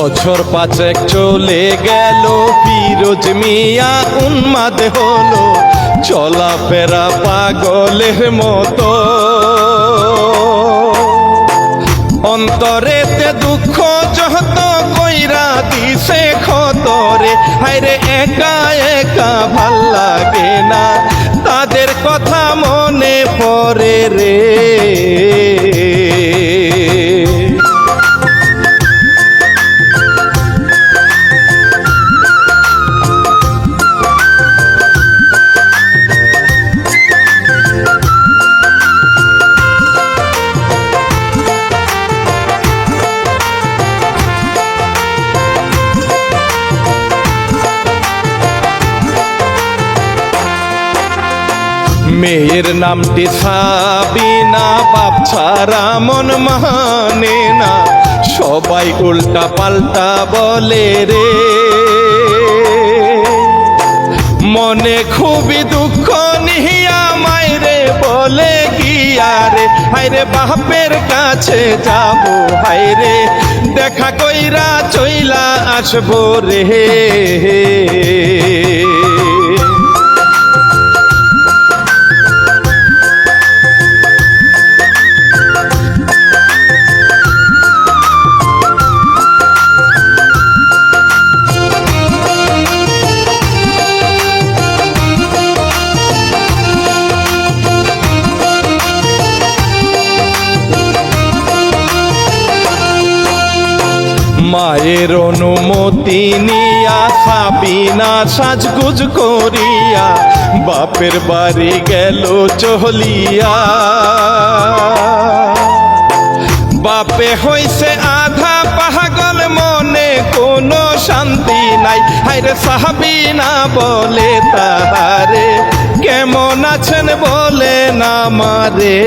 বছর পাঁচেক চলে গেল, ফিরোজ মিয়া উন্মাদ হলো। চলাফেরা পাগলের মতো। অন্তরেতে দুঃখ যত কইরা দিছে খতরে। হায়রে একা একা ভালো লাগে না, তাদের কথা মনে পড়ে রে। মেয়ের নামটি সাবিনা বাপ ছাড়া মন মানে না। সবাই উল্টা পাল্টা বলে রে। মনে খুবই দুঃখ, নিহিয়া মাইরে বলে গিয়া রে হাইরে বাপের কাছে যাব হাইরে দেখা কইরা চইলা আসব রে। মায়ের অনুমতি নিয়া সাবিনা সাজগুজ করিয়া। বাপের বাড়ি গেল চহলিয়া বাপে হইছে আধা পাহাগল মনে কোনো শান্তি নাই। হাইরে সাহাবিনা বলে তাহারে, কেমন আছেন বলে না মারে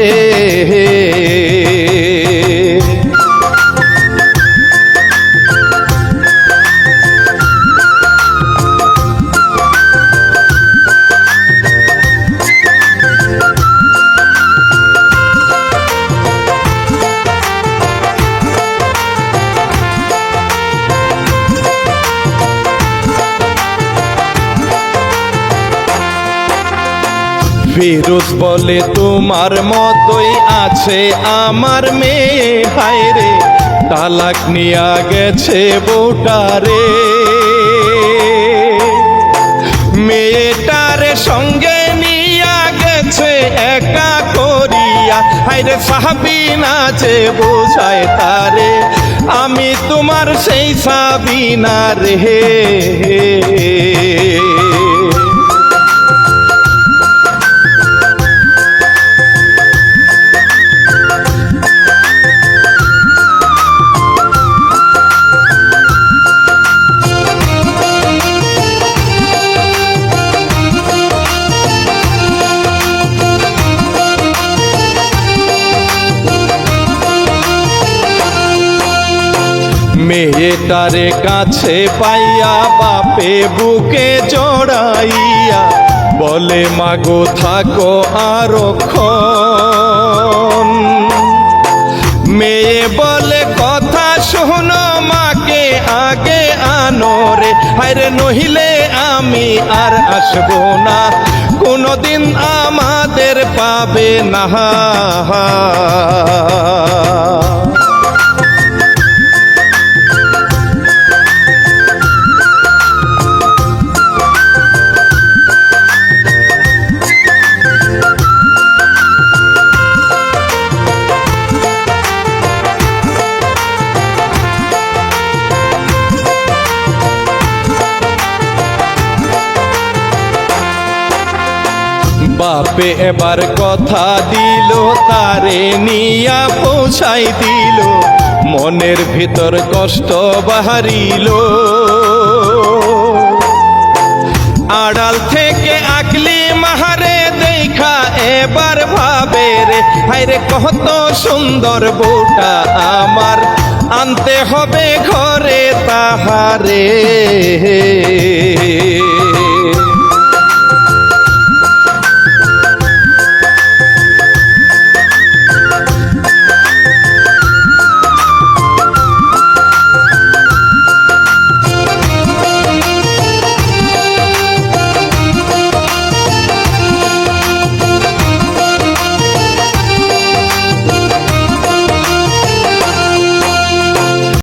ফিরোজ বলে, তোমার মতোই আছে আমার মেয়ে হায়রে তালাক নিয়া গেছে বউটারে মেয়েটারে সঙ্গে নিয়া গেছে একা করিয়া। হায়রে সাহাবি নাচে বোঝায় তারে, আমি তোমার সেই সাবিনা রে। মেয়েটারে কাছে পাইয়া বাপে বুকে জড়াইয়া বলে, মাগো, থাকো আরক্ষণ। মেয়ে বলে, কথা শোনো মাকে, আগে আনো রে। হায়রে, নহিলে আমি আর আসব না। কোনোদিন আমাদের পাবে না। বাপে এবার কথা দিল, তারে নিয়া পৌঁছাই দিল। মনের ভিতর কষ্ট বাহারিল। আড়াল থেকে আকলি মাহারে দেখা এবার ভাবে রে, হায়রে কত সুন্দর বউটা আমার। আনতে হবে ঘরে তাহারে।